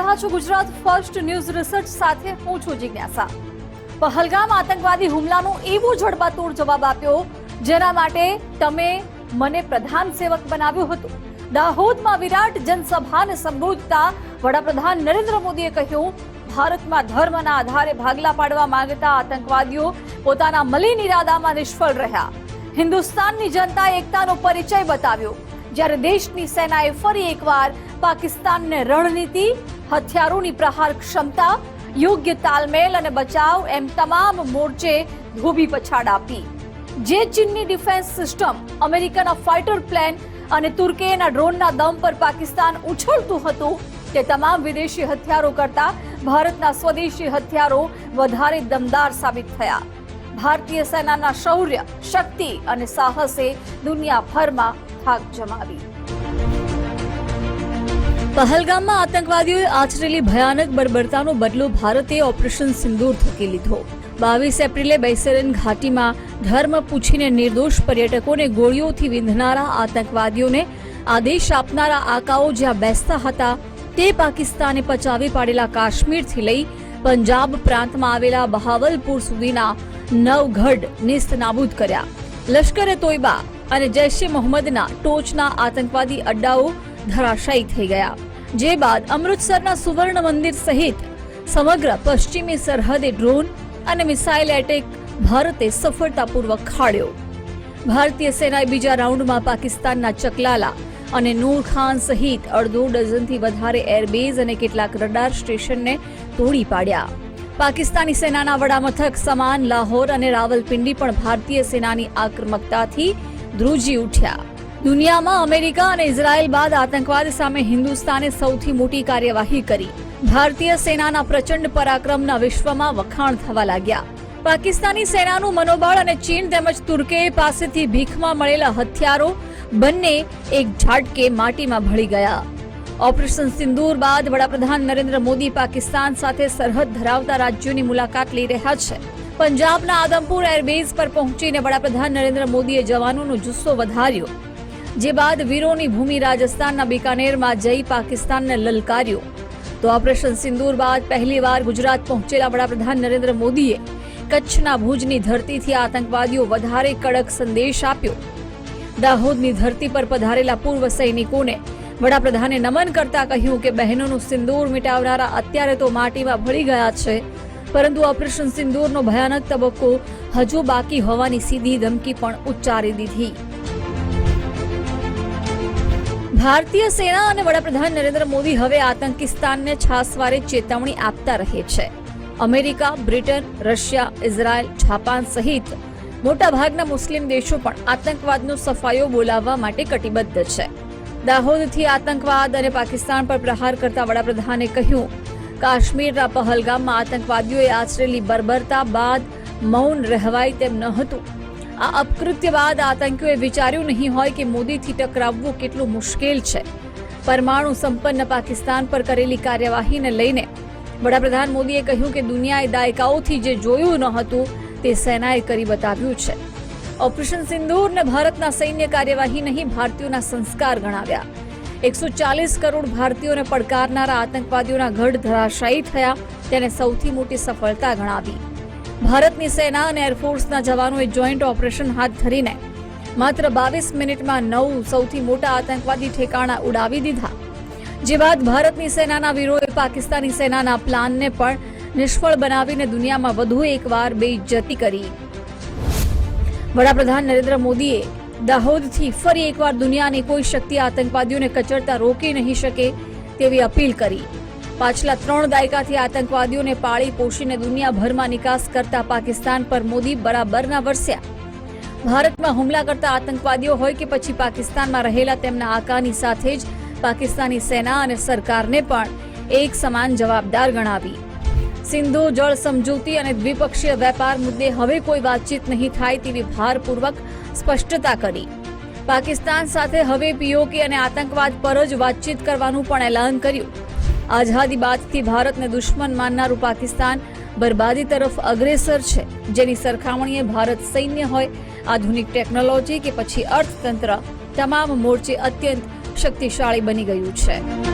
રહ્યા છો Gujarat first news research સાથે હું છું જિજ્ઞાસા. પહલગામ આતંકવાદી હુમલાનો એવો જડબાતોડ જવાબ આપ્યો, જેના માટે તમે મને પ્રધાન સેવક બનાવ્યું હતું. દાહોદમાં વિરાટ જનસભાને સંબોધતા વડાપ્રધાન નરેન્દ્ર મોદીએ કહ્યું, ભારતમાં ધર્મના આધારે ભાગલા પાડવા માંગતા આતંકવાદીઓ પોતાના મલિન ઇરાદામાં નિષ્ફળ રહ્યા. હિન્દુસ્તાનની જનતાએ એકતાનો પરિચય બતાવ્યો. જ્યારે દેશની સેનાએ ફરી એકવાર પાકિસ્તાનને રણનીતિ, હથિયારોની પ્રહાર ક્ષમતા, યોગ્ય તાલમેલ અને બચાવ એમ તમામ મોરચે ધોબી પછાડ આપી. જે ચીનની ડિફેન્સ સિસ્ટમ, અમેરિકાના ફાઇટર પ્લેન અને તુર્કીના ડ્રોનના દમ પર પાકિસ્તાન ઉછળતું હતું, તે તમામ વિદેશી હથિયારો કરતા ભારતના સ્વદેશી હથિયારો વધારે દમદાર સાબિત થયા. ભારતીય સેનાના શૌર્ય, શક્તિ અને સાહસે દુનિયાભરમાં થાક જમાવી. પહલગામમાં આતંકવાદીઓએ આચરેલી ભયાનક બર્બરતાનો બદલો ભારતે ઓપરેશન સિંદૂર થકી લીધો. બાવીસ એપ્રિલે બૈસરન ઘાટીમાં ધર્મ પૂછીને નિર્દોષ પર્યટકોને ગોળીઓથી વિંધનારા આતંકવાદીઓને આદેશ આપનારા આકાઓ જ્યાં બેસતા હતા, તે પાકિસ્તાને પચાવી પાડેલા કાશ્મીરથી લઈ પંજાબ પ્રાંતમાં આવેલા બહાવલપુર સુધીના નવ ગઢ નિસ્ત નાબૂદ કર્યા. લશ્કરે તોયબા અને જૈશ એ મોહમ્મદના ટોચના આતંકવાદી અડ્ડાઓ ધરાશાયી થઈ ગયા. જે બાદ અમૃતસરના સુવર્ણ મંદિર સહિત સમગ્ર પશ્ચિમી સરહદે ડ્રોન અને મિસાઇલ એટેક ભારતે સફળતાપૂર્વક ખાડ્યો. ભારતીય સેનાએ બીજા રાઉન્ડમાં પાકિસ્તાનના ચકલાલા અને નૂર ખાન સહિત અડધો ડઝનથી વધારે એરબેઝ અને કેટલાક રડાર સ્ટેશનને તોડી પાડ્યા. પાકિસ્તાની સેનાના વડામથક સમાન લાહોર અને રાવલપિંડી પણ ભારતીય સેનાની આક્રમકતાથી ધ્રુજી ઉઠ્યા. દુનિયામાં અમેરિકા અને ઇઝરાયલ બાદ આતંકવાદ સામે હિન્દુસ્તાને સૌથી મોટી કાર્યવાહી કરી. ભારતીય સેનાના પ્રચંડ પરાક્રમના વિશ્વમાં વખાણ થવા લાગ્યા. પાકિસ્તાની સેનાનું મનોબળ અને ચીન તેમજ તુર્કે પાસેથી ભીખમાં મળેલા હથિયારો બંને એક ઝાટકે માટીમાં ભળી ગયા. ઓપરેશન સિંદૂર બાદ વડાપ્રધાન નરેન્દ્ર મોદી પાકિસ્તાન સાથે સરહદ ધરાવતા રાજ્યોની મુલાકાત લઈ રહ્યા છે. પંજાબના આદમપુર એરબેઝ પર પહોંચીને વડાપ્રધાન નરેન્દ્ર મોદીએ જવાનોનો જુસ્સો વધાર્યો. જે બાદ વીરોની ભૂમિ રાજસ્થાનના બિકાનેરમાં જઈ પાકિસ્તાનને લલકાર્યો. તો ઓપરેશન સિંદૂર બાદ પહેલીવાર ગુજરાત પહોંચેલા વડાપ્રધાન નરેન્દ્ર મોદીએ કચ્છના ભુજની ધરતીથી આતંકવાદીઓ વધારે કડક સંદેશ આપ્યો. દાહોદની ધરતી પર પધારેલા પૂર્વ સૈનિકોને વડાપ્રધાને નમન કરતા કહ્યું કે બહેનોનું સિંદૂર મિટાવનારા અત્યારે તો માટીમાં ભળી ગયા છે. પરંતુ ઓપરેશન સિંદૂરનો ભયાનક તબક્કો હજુ બાકી હોવાની સીધી ધમકી પણ ઉચ્ચારી દીધી. ભારતીય સેના અને વડાપ્રધાન નરેન્દ્ર મોદી હવે આતંકિસ્તાનને છાસવારે ચેતવણી આપતા રહે છે. America, Britain, Russia, Israel, Japan સહિત મોટાભાગના મુસ્લિમ દેશો પણ આતંકવાદનો સફાયો બોલાવવા માટે કટિબદ્ધ છે. દાહોદથી આતંકવાદ અને પાકિસ્તાન પર પ્રહાર કરતા વડાપ્રધાને કહ્યું, કાશ્મીરના પહલગામમાં આતંકવાદીઓએ આચરેલી બર્બરતા બાદ મૌન રહેવાય તેમ ન હતું. આ અપકૃત્ય બાદ આતંકીઓએ વિચાર્યું નહીં હોય કે મોદીથી ટકરાવવું કેટલું મુશ્કેલ છે. પરમાણુ સંપન્ન પાકિસ્તાન પર કરેલી કાર્યવાહીને લઈને વડાપ્રધાન મોદીએ કહ્યું કે દુનિયાએ દાયકાઓથી જે જોયું ન હતું, તે સેનાએ કરી બતાવ્યું છે. ઓપરેશન સિંદૂરને ભારતના સૈન્ય કાર્યવાહી નહીં, ભારતીયોના સંસ્કાર ગણાવ્યા. એકસો ચાલીસ કરોડ ભારતીયોને પડકારનારા આતંકવાદીઓના ગઢ ધરાશાયી થયા, તેને સૌથી મોટી સફળતા ગણાવી. ભારતની સેના અને એરફોર્સના જવાનોએ જોઈન્ટ ઓપરેશન હાથ ધરીને માત્ર બાવીસ મિનિટમાં નવ સૌથી મોટા આતંકવાદી ઠેકાણા ઉડાવી દીધા. જે બાદ ભારતની સેનાના વીરોએ પાકિસ્તાની સેનાના પ્લાનને પણ નિષ્ફળ બનાવીને દુનિયામાં વધુ એકવાર બેઇજ્જતી કરી. વડાપ્રધાન નરેન્દ્ર મોદીએ દાહોદથી ફરી એકવાર દુનિયાની કોઈ શક્તિ આતંકવાદીઓને કચડતા રોકી નહીં શકે તેવી અપીલ કરી. પાછલા ત્રણ દાયકાથી આતંકવાદીઓને પાળી પોષીને દુનિયાભરમાં નિકાસ કરતા પાકિસ્તાન પર મોદી બરાબરના વરસ્યા. ભારતમાં હુમલા કરતા આતંકવાદીઓ હોય કે પછી પાકિસ્તાનમાં રહેલા તેમના આકાની સાથે જ પાકિસ્તાની સેના અને સરકારને પણ એક સમાન જવાબદાર ગણાવી. સિંધુ જળ સમજૂતી અને દ્વિપક્ષીય વેપાર મુદ્દે હવે કોઈ વાતચીત નહીં થાય તેવી ભારપૂર્વક સ્પષ્ટતા કરી. પાકિસ્તાન સાથે હવે પીઓકે અને આતંકવાદ પર જ વાતચીત કરવાનું પણ એલાન કર્યું. આઝાદી બાદથી ભારતને દુશ્મન માનનારું પાકિસ્તાન બરબાદી તરફ અગ્રેસર છે. જેની સરખામણીએ ભારત સૈન્ય હોય, આધુનિક ટેકનોલોજી કે પછી અર્થતંત્ર, તમામ મોરચે અત્યંત શક્તિશાળી બની ગયું છે.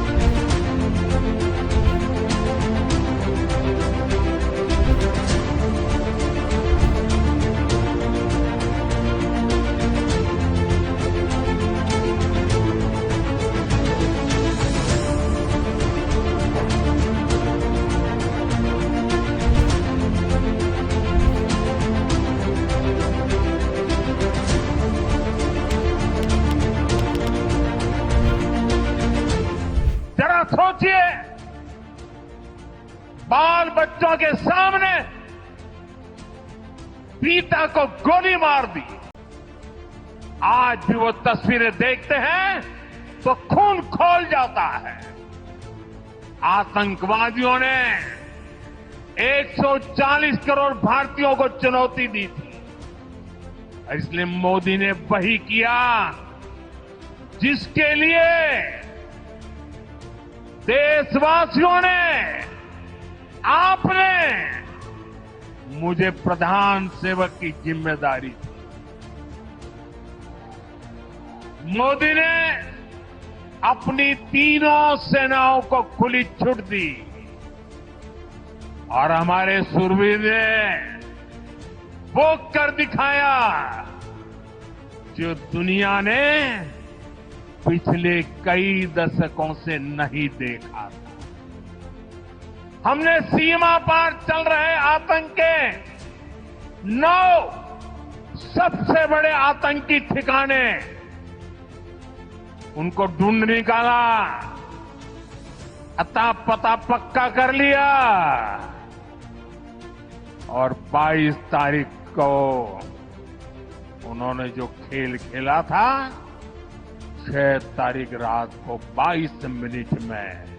सामने पिता को गोली मार दी। आज भी वो तस्वीरें देखते हैं तो खून खोल जाता है। आतंकवादियों ने 140 करोड़ भारतीयों को चुनौती दी थी। इसलिए मोदी ने वही किया, जिसके लिए देशवासियों ने आपने मुझे प्रधान सेवक की ज़िम्मेदारी दी। मोदी ने अपनी तीनों सेनाओं को खुली छूट दी। और हमारे सुरवीर ने वो कर दिखाया जो दुनिया ने पिछले कई दशकों से नहीं देखा था। हमने सीमा पार चल रहे आतंक के नौ सबसे बड़े आतंकी ठिकाने। उनको ढूंढ निकाला। अता पता पक्का कर लिया। और 22 तारीख को उन्होंने जो खेल खेला था, छह तारीख रात को 22 मिनट में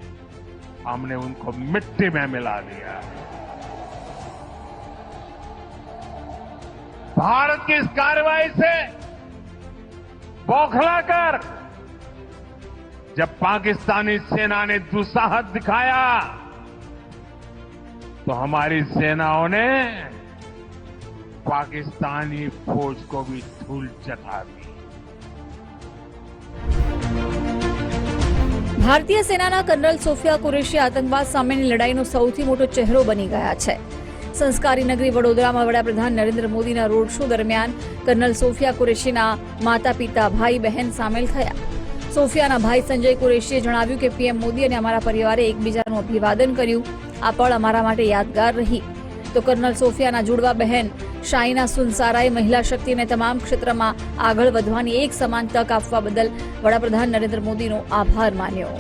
हमने उनको मिट्टी में मिला दिया। भारत की इस कार्रवाई से बौखलाकर जब पाकिस्तानी सेना ने दुस्साहस दिखाया तो हमारी सेनाओं ने पाकिस्तानी फौज को भी धूल चटा दी ભારતીય સેનાના કર્નલ સોફિયા કુરેશી આતંકવાદ સામેની લડાઈનો સૌથી મોટો ચહેરો બની ગયા છે. સંસ્કારી નગરી વડોદરામાં વડાપ્રધાન નરેન્દ્ર મોદીના રોડ શો દરમિયાન કર્નલ સોફિયા કુરેશીના માતા પિતા ભાઈ, બહેન સામેલ થયા. સોફિયાના ભાઈ સંજય કુરેશીએ જણાવ્યું કે પીએમ મોદી અને અમારા પરિવારે એકબીજાનું અભિવાદન કર્યું. આ પળ અમારા માટે યાદગાર રહી. તો કર્નલ સોફિયાના જુડવા બહેન શાઈના સુનસારાએ મહિલા શક્તિને તમામ ક્ષેત્રમાં આગળ વધવાની એક સમાન તક આપવા બદલ વડાપ્રધાન નરેન્દ્ર મોદીનો આભાર માન્યો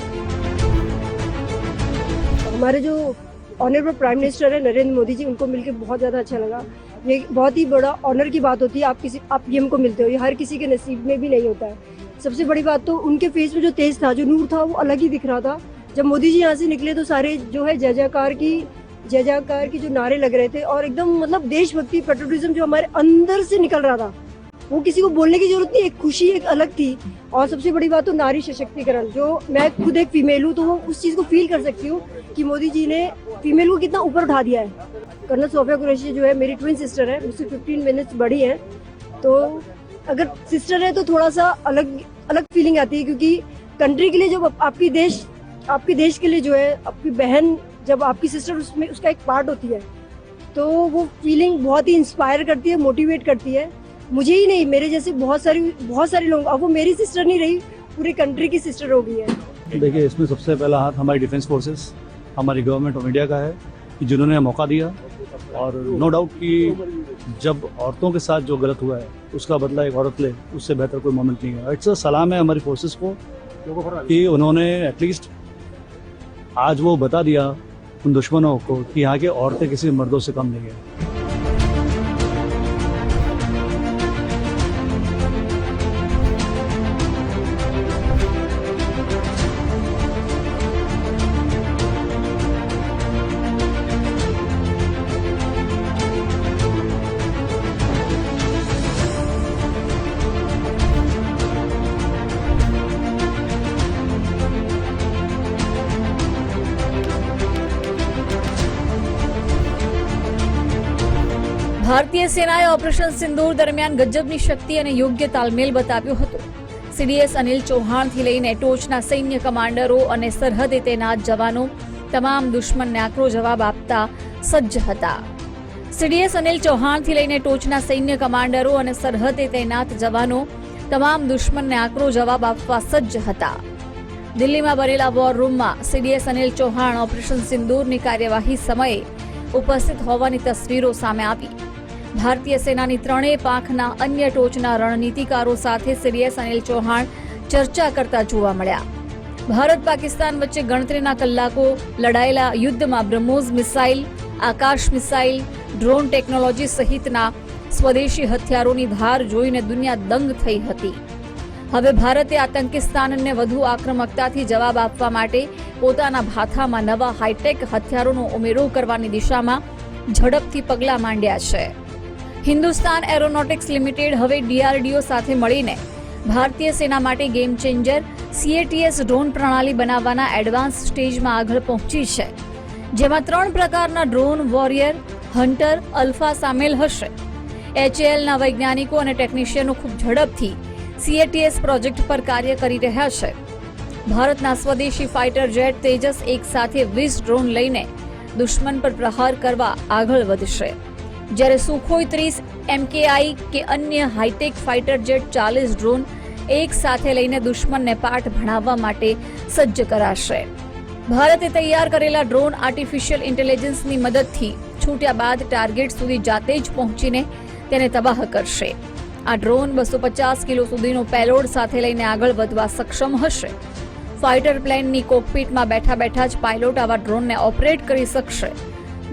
हमारे जो ऑनरेबल प्राइम मिनिस्टर है नरेंद्र मोदी जी उनको मिलकर बहुत ज़्यादा अच्छा लगा ये बहुत ही बड़ा ऑनर की बात होती है आप किसी आप पीएम को मिलते हो ये हर किसी के नसीब में भी नहीं होता है सबसे बड़ी बात तो उनके फेस में जो तेज था जो नूर था वो अलग ही दिख रहा था जब मोदी जी यहाँ से निकले तो सारे जो है जय जयकार की जय जयकार की जो नारे लग रहे थे और एकदम मतलब देशभक्ति पेट्रोटिज्म जो हमारे अंदर से निकल रहा था, वो किसी को बोलने की ज़रूरत नहीं, एक खुशी एक अलग थी। और सबसे बड़ी बात तो नारी सशक्तिकरण, जो मैं खुद एक फीमेल हूँ तो वो उस चीज़ को फील कर सकती हूँ कि मोदी जी ने फीमेल को कितना ऊपर उठा दिया है। कर्नल सोफिया कुरैशी जो है, मेरी ट्विन सिस्टर है मुझसे 15 मिनट्स बड़ी है। तो अगर सिस्टर है तो थोड़ा सा अलग अलग फीलिंग आती है, क्योंकि कंट्री के लिए जब आपकी देश, आपके देश के लिए जो है, आपकी बहन जब आपकी सिस्टर उसमें, उसका एक पार्ट होती है तो वो फीलिंग बहुत ही इंस्पायर करती है मोटिवेट करती है। मुझे ही नहीं, मेरे जैसे बहुत सारी, बहुत सारे लोग, अब वो मेरी सिस्टर नहीं रही, पूरी कंट्री की सिस्टर हो गई है। देखिए, इसमें सबसे पहला हाथ हमारी डिफेंस फोर्सेस हमारी गवर्नमेंट ऑफ़ इंडिया का है, कि जिन्होंने मौका दिया, और नो डाउट कि जब औरतों के साथ जो गलत हुआ है, उसका बदला एक औरत ले, उससे बेहतर कोई मोमेंट नहीं है। इट्स सलाम है हमारी फोर्सेस को, कि उन्होंने एटलीस्ट आज वो बता दिया उन दुश्मनों को कि यहाँ की औरतें किसी मर्दों से कम नहीं है સેનાએ ઓપરેશન સિંદૂર દરમિયાન ગજબની શક્તિ અને યોગ્ય તાલમેલ બતાવ્યો હતો. સીડીએસ અનિલ ચૌહાણથી લઈને ટોચના સૈન્ય કમાન્ડરો અને સરહદે તૈનાત જવાનો તમામ દુશ્મનને આકરો જવાબ આપતા સજ્જ હતા. સીડીએસ અનિલ ચૌહાણથી લઈને ટોચના સૈન્ય કમાન્ડરો અને સરહદે તૈનાત જવાનો તમામ દુશ્મનને આકરો જવાબ આપવા સજ્જ હતા. દિલ્હીમાં બનેલા વોર રૂમમાં સીડીએસ અનિલ ચૌહાણ ઓપરેશન સિંદૂરની કાર્યવાહી સમયે ઉપસ્થિત હોવાની તસવીરો સામે આવી. ભારતીય સેનાની ત્રણેય પાંખના અન્ય ટોચના રણનીતિકારો સાથે સીડીએસ અનિલ ચૌહાણ ચર્ચા કરતા જોવા મળ્યા. ભારત પાકિસ્તાન વચ્ચે ગણતરીના કલાકો લડાયેલા યુદ્ધમાં BrahMos missile, Akash missile, drone technology સહિતના સ્વદેશી હથિયારોની ધાર જોઈને દુનિયા દંગ થઈ હતી. હવે ભારતે આતંકિસ્તાનને વધુ આક્રમકતાથી જવાબ આપવા માટે પોતાના ભાથામાં નવા હાઈટેક હથિયારોનો ઉમેરો કરવાની દિશામાં ઝડપથી પગલાં માંડ્યા છે. હિન્દુસ્તાન એરોનોટિક્સ લિમિટેડ હવે ડીઆરડીઓ સાથે મળીને ભારતીય સેના માટે ગેમ ચેન્જર સીએટીએસ ડ્રોન પ્રણાલી બનાવવાના એડવાન્સ સ્ટેજમાં આગળ પહોંચી છે, જેમાં ત્રણ પ્રકારના ડ્રોન વોરિયર હન્ટર અલ્ફા સામેલ હશે. એચએલના વૈજ્ઞાનિકો અને ટેકનિશિયનો ખૂબ ઝડપથી સીએટીએસ પ્રોજેક્ટ પર કાર્ય કરી રહ્યા છે. ભારતના સ્વદેશી ફાઇટર જેટ તેજસ એક સાથે વીસ ડ્રોન લઈને દુશ્મન પર પ્રહાર કરવા આગળ વધશે. જ્યારે સુખોઈ ત્રીસ, એમકેઆઈ કે અન્ય હાઈટેક ફાઇટર જેટ ચાલીસ ડ્રોન એક સાથે લઈને દુશ્મનને પાઠ ભણાવવા માટે સજ્જ કરાશે. ભારતે તૈયાર કરેલા ડ્રોન આર્ટિફિશિયલ ઇન્ટેલિજન્સની મદદથી છૂટ્યા બાદ ટાર્ગેટ સુધી જાતે જ પહોંચીને તેને તબાહ કરશે. આ ડ્રોન બસો પચાસ કિલો સુધીનો પેલોડ સાથે લઈને આગળ વધવા સક્ષમ હશે. ફાઇટર પ્લેનની કોકપીટમાં બેઠા બેઠા જ પાયલોટ આવા ડ્રોનને ઓપરેટ કરી શકશે.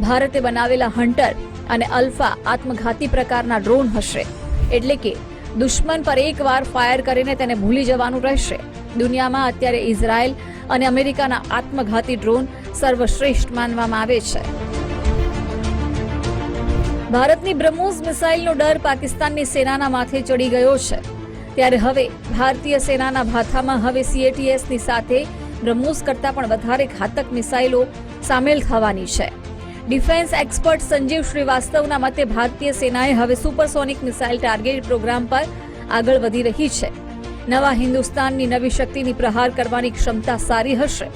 ભારતે બનાવેલા હન્ટર અને અલ્ફા આત્મઘાતી પ્રકારના ડ્રોન હશે. એટલે કે દુશ્મન પર એકવાર ફાયર કરીને તેને ભૂલી જવાનું રહેશે. દુનિયામાં અત્યારે ઇઝરાયલ અને અમેરિકાના આત્મઘાતી ડ્રોન સર્વશ્રેષ્ઠ માનવામાં આવે છે. ભારતની બ્રહ્મોસ મિસાઇલનો ડર પાકિસ્તાનની સેનાના માથે ચડી ગયો છે. ત્યારે હવે ભારતીય સેનાના ભાથામાં હવે સીએટીએસની સાથે બ્રહ્મોસ કરતાં પણ વધારે ઘાતક મિસાઇલો સામેલ થવાની છે. ડિફેન્સ એક્સપર્ટ સંજીવ શ્રીવાસ્તવના મતે ભારતીય સેનાએ હવે સુપરસોનિક મિસાઇલ ટાર્ગેટ પ્રોગ્રામ પર આગળ વધી રહી છે નવા હિન્દુસ્તાનની નવી શક્તિની પ્રહાર કરવાની ક્ષમતા સારી હશે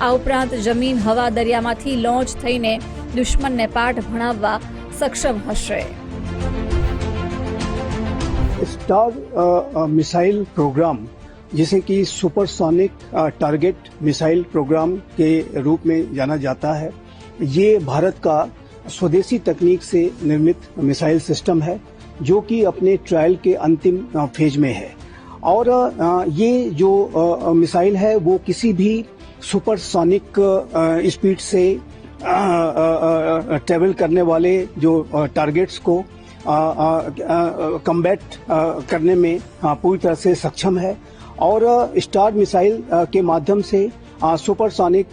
આ ઉપરાંત જમીન હવા દરિયામાંથી લોન્ચ થઈને દુશ્મનને પાઠ ભણાવવા સક્ષમ હશે स्टार अ, अ, मिसाइल प्रोग्राम जिसे कि सुपरसोनिक अ, टारगेट मिसाइल प्रोग्राम के रूप में जाना जाता है ये भारत का स्वदेशी तकनीक से निर्मित मिसाइल सिस्टम है, जो कि अपने ट्रायल के अंतिम फ़ेज़ में है। और ये जो मिसाइल है, वो किसी भी सुपरसोनिक स्पीड से ट्रेवल करने वाले जो टारगेट्स को कम्बैट करने में पूरी तरह से सक्षम है। और स्टार मिसाइल के माध्यम से सुपरसोनिक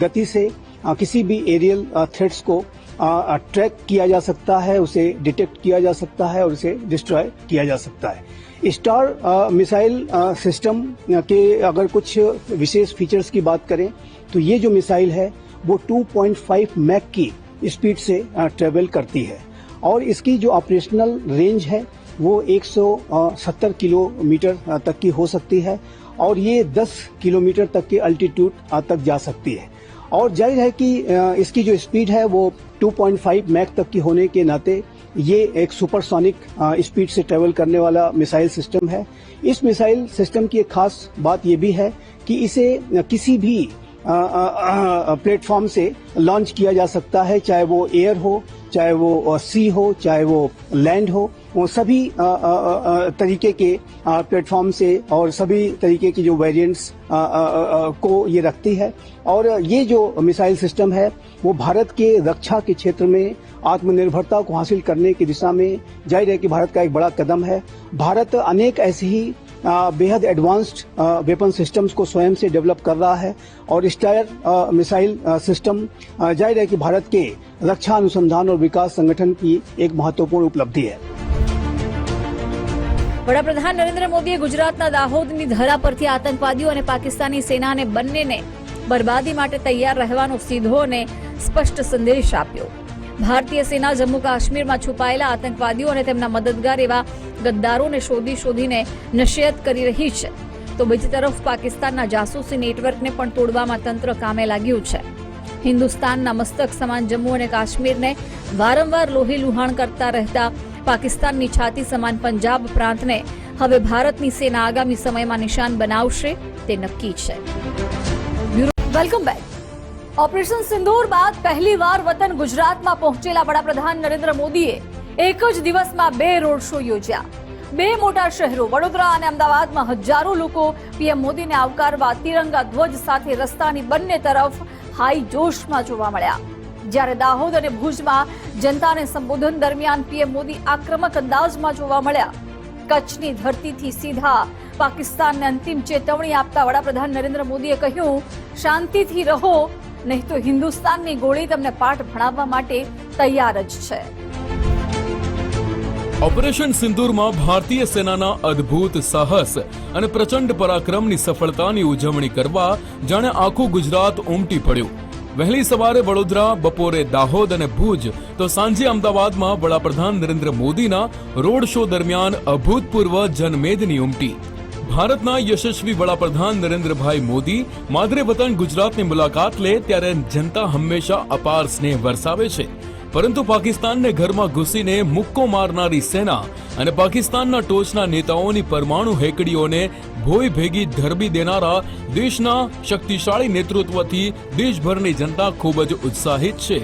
गति से किसी भी एरियल थ्रेट्स को ट्रैक किया जा सकता है, उसे डिटेक्ट किया जा सकता है और उसे डिस्ट्रॉय किया जा सकता है। स्टार मिसाइल सिस्टम के अगर कुछ विशेष फीचर्स की बात करें तो ये जो मिसाइल है, वो 2.5 मैक की स्पीड से ट्रेवल करती है। और इसकी जो ऑपरेशनल रेंज है, वो 170 किलोमीटर तक की हो सकती है और ये 10 किलोमीटर तक के अल्टीट्यूड तक जा सकती है। और ज़ाहिर है कि इसकी जो स्पीड है वो 2.5 मैक तक की होने के नाते ये एक सुपरसोनिक स्पीड से ट्रेवल करने वाला मिसाइल सिस्टम है। इस मिसाइल सिस्टम की एक खास बात यह भी है कि इसे किसी भी प्लेटफॉर्म से लॉन्च किया जा सकता है, चाहे वो एयर हो, चाहे वो सी हो, चाहे वो लैंड हो। वो सभी तरीके के प्लेटफॉर्म से और सभी तरीके की जो वेरिएंट्स को ये रखती है। और ये जो मिसाइल सिस्टम है, वो भारत के रक्षा के क्षेत्र में आत्मनिर्भरता को हासिल करने की दिशा में ज़ाहिर है कि भारत का एक बड़ा कदम है। भारत अनेक ऐसे ही बेहद एडवांस्ड वेपन सिस्टम्स को स्वयं से डेवलप कर रहा है और स्टायर अ, मिसाइल अ, सिस्टम अ, जाहिर है कि भारत के रक्षा अनुसंधान और विकास संगठन की एक महत्वपूर्ण उपलब्धि है વડાપ્રધાન નરેન્દ્ર મોદીએ ગુજરાતના દાહોદની ધરા પરથી આતંકવાદીઓ અને પાકિસ્તાની સેનાને બંનેને બરબાદી માટે તૈયાર રહેવાનો સીધો અને સ્પષ્ટ સંદેશ આપ્યો ભારતીય સેના જમ્મુ કાશ્મીરમાં છુપાયેલા આતંકવાદીઓ અને તેમના મદદગાર એવા ગદ્દારોને શોધી શોધીને નશિયત કરી રહી છે. તો બીજી તરફ પાકિસ્તાનના જાસૂસી નેટવર્કને પણ તોડવામાં તંત્ર કામે લાગ્યું છે. હિન્દુસ્તાનના મસ્તક સમાન જમ્મુ અને કાશ્મીરને વારંવાર લોહી લુહાણ કરતા રહેતા પાકિસ્તાનની છાતી સમાન પંજાબ પ્રાંતને હવે ભારતની સેના આગામી સમયમાં નિશાન બનાવશે તે નક્કી છે. Welcome back. ઓપરેશન સિંદૂર બાદ પહેલીવાર વતન ગુજરાતમાં પહોંચેલા વડાપ્રધાન નરેન્દ્ર મોદીએ એક જ દિવસમાં બે રોડ શો યોજ્યા. બે મોટા શહેરો, વડોદરા અને અમદાવાદમાં હજારો લોકો પીએમ મોદીને આવકારવા તિરંગા ધ્વજ સાથે રસ્તાની બંને તરફ હાઈ જોશમાં જોવા મળ્યા. જ્યારે દાહોદ અને ભુજમાં જનતાને સંબોધન દરમિયાન પીએમ મોદી આક્રમક અંદાજમાં જોવા મળ્યા. કચ્છની ધરતીથી સીધા પાકિસ્તાનને અંતિમ ચેતવણી આપતા વડાપ્રધાન નરેન્દ્ર મોદીએ કહ્યું, શાંતિથી રહો, નહીં તો હિન્દુસ્તાનની ગોળી તમને પાઠ ભણાવવા માટે તૈયાર જ છે. ઓપરેશન સિંદૂરમાં ભારતીય સેનાના અદ્ભુત સાહસ અને પ્રચંડ પરાક્રમની સફળતાની ઉજવણી કરવા જાણે આખું ગુજરાત ઉમટી પડ્યું. વહેલી સવારે વડોદરા, બપોરે દાહોદ અને ભુજ, તો સાંજે અમદાવાદમાં વડાપ્રધાન નરેન્દ્ર મોદીના રોડ શો દરમિયાન અભૂતપૂર્વ જનમેદની ઉમટી. ભારતના યશસ્વી વડાપ્રધાન નરેન્દ્રભાઈ મોદી માદરે વતન ગુજરાતની મુલાકાત લે ત્યારે જનતા હંમેશા અપાર સ્નેહ વરસાવે છે. પરંતુ પાકિસ્તાનને ઘરમાં ઘૂસીને મુક્કો મારનારી સેના અને પાકિસ્તાનના ટોચના નેતાઓની પરમાણુ હેકડીઓને ભોય ભેગી ધરબી દેનારા દેશના શક્તિશાળી નેતૃત્વથી દેશભરની જનતા ખૂબ જ ઉત્સાહિત છે.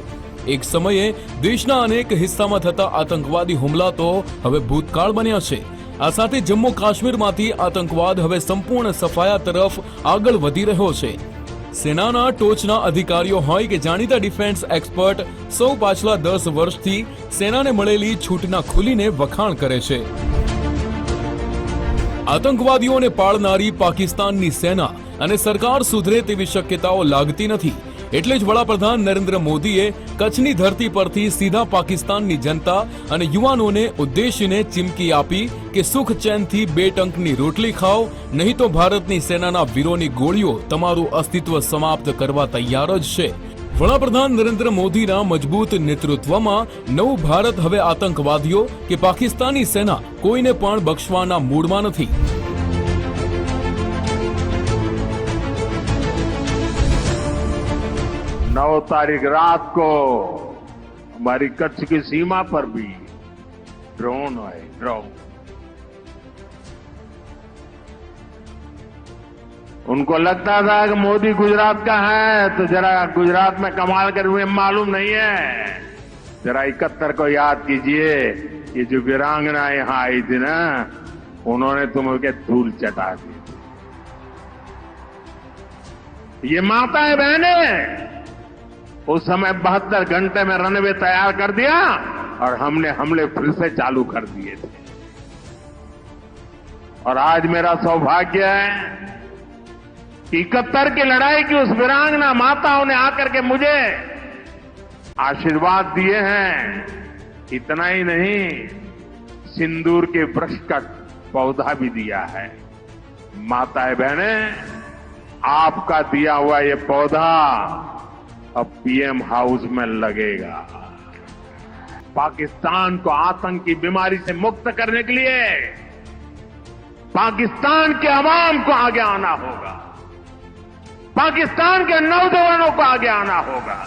એક સમયે દેશના અનેક હિસ્સામાં થતા આતંકવાદી હુમલા તો હવે ભૂતકાળ બન્યા છે. આ સાથે જમ્મુ કાશ્મીરમાંથી આતંકવાદ હવે સંપૂર્ણ સફાયા તરફ આગળ વધી રહ્યો છે. સેનાના ટોચના અધિકારીઓ હોય કે જાણીતા ડિફેન્સ એક્સપર્ટ, સૌ પાછલા દસ વર્ષથી સેનાને મળેલી છૂટના ખુલીને વખાણ કરે છે. આતંકવાદીઓને પાળનારી પાકિસ્તાનની સેના અને સરકાર સુધરે તેવી શક્યતાઓ લાગતી નથી. એટલે જ વડાપ્રધાન નરેન્દ્ર મોદીએ કચ્છની ધરતી પરથી સીધા પાકિસ્તાનની જનતા અને યુવાનોને ઉદ્દેશીને ચીમકી આપી કે સુખ ચેનથી બે ટંકની રોટલી ખાઓ, નહીં તો ભારતની સેનાના વીરોની ગોળીઓ તમારું અસ્તિત્વ સમાપ્ત કરવા તૈયાર જ છે. વડાપ્રધાન નરેન્દ્ર મોદીના મજબૂત નેતૃત્વમાં નવું ભારત હવે આતંકવાદીઓ કે પાકિસ્તાની સેના કોઈને પણ બક્ષવાના મૂડમાં નથી. नौ तारीख रात को हमारी कच्छ की सीमा पर भी ड्रोन है ड्रोन। उनको लगता था कि मोदी गुजरात का है तो जरा गुजरात में कमाल कर हुए, मालूम नहीं है। जरा इकहत्तर को याद कीजिए, ये जो वीरांगना यहाँ आई थी ना, उन्होंने तुम्हें धूल चटा दी। ये माताएँ बहने उस समय बहत्तर घंटे में रनवे तैयार कर दिया और हमने हमले फिर से चालू कर दिए थे। और आज मेरा सौभाग्य है कि इकहत्तर की लड़ाई की उस वीरांगना माताओं ने आकर के मुझे आशीर्वाद दिए हैं। इतना ही नहीं, सिंदूर के वृक्ष का पौधा भी दिया है। माताएँ बहने, आपका दिया हुआ ये पौधा अब पीएम हाउस में लगेगा। पाकिस्तान को आतंक की बीमारी से मुक्त करने के लिए पाकिस्तान के अवाम को आगे आना होगा। पाकिस्तान के नौजवानों को आगे आना होगा।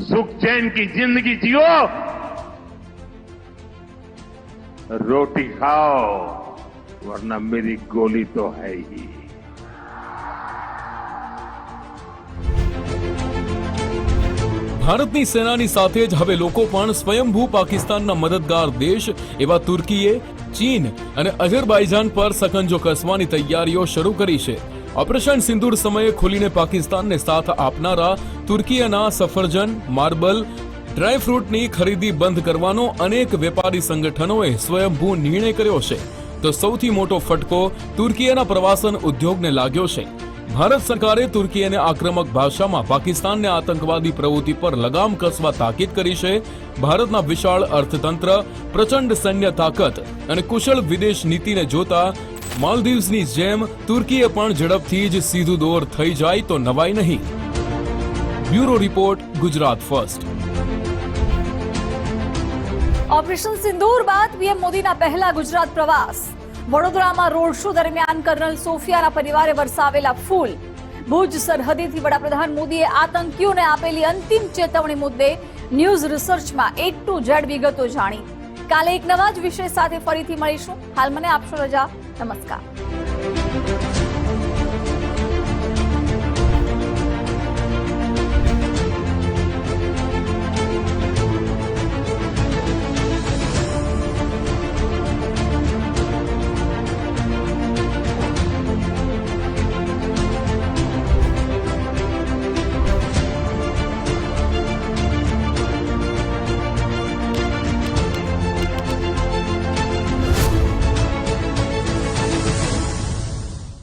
सुख चैन की ज़िंदगी जियो। रोटी खाओ, वरना मेरी गोली तो है ही। ભારતની સેનાની સાથે જ હવે લોકો પણ સ્વયંભૂ પાકિસ્તાનના મદદગાર દેશ, એવા તુર્કીએ, ચીન અને અઝરબાઈજાન પર સકંજો કસવાની તૈયારીઓ શરૂ કરી છે. ઓપરેશન સિંદૂર સમયે ખુલીને પાકિસ્તાનને સાથ આપનારા તુર્કીયના સફરજન, માર્બલ ડ્રાયફ્રૂટની ખરીદી બંધ કરવાનો અનેક વેપારી સંગઠનોએ સ્વયંભૂ નિર્ણય કર્યો છે. તો સૌથી મોટો ફટકો તુર્કીયના પ્રવાસન ઉદ્યોગને લાગ્યો છે. ભારત સરકારે તુર્કીને આક્રમક ભાષામાં પાકિસ્તાનને આતંકવાદી પ્રવૃત્તિ પર લગામ કસવા તાકીદ કરી છે. ભારતના વિશાળ અર્થતંત્ર, પ્રચંડ સૈન્ય તાકાત અને કુશળ વિદેશ નીતિને જોતા માલદીવ્સની જેમ તુર્કીએ પણ ઝડપથી જ સીધું દોર થઈ જાય તો નવાઈ નહીં. Bureau report, Gujarat first. Operation Sindoor બાદ પીએમ મોદીના પહેલા ગુજરાત પ્રવાસ. વડોદરામાં રોડ શો દરમિયાન કર્નલ સોફિયાના પરિવારે વરસાવેલા ફૂલ. ભુજ સરહદેથી વડાપ્રધાન મોદીએ આતંકીઓને આપેલી અંતિમ ચેતવણી મુદ્દે ન્યૂઝ રિસર્ચમાં એક ટુ ઝેડ વિગતો જાણી. કાલે એક નવા જ વિષય સાથે ફરીથી મળીશું. હાલ મને આપશો રજા. નમસ્કાર.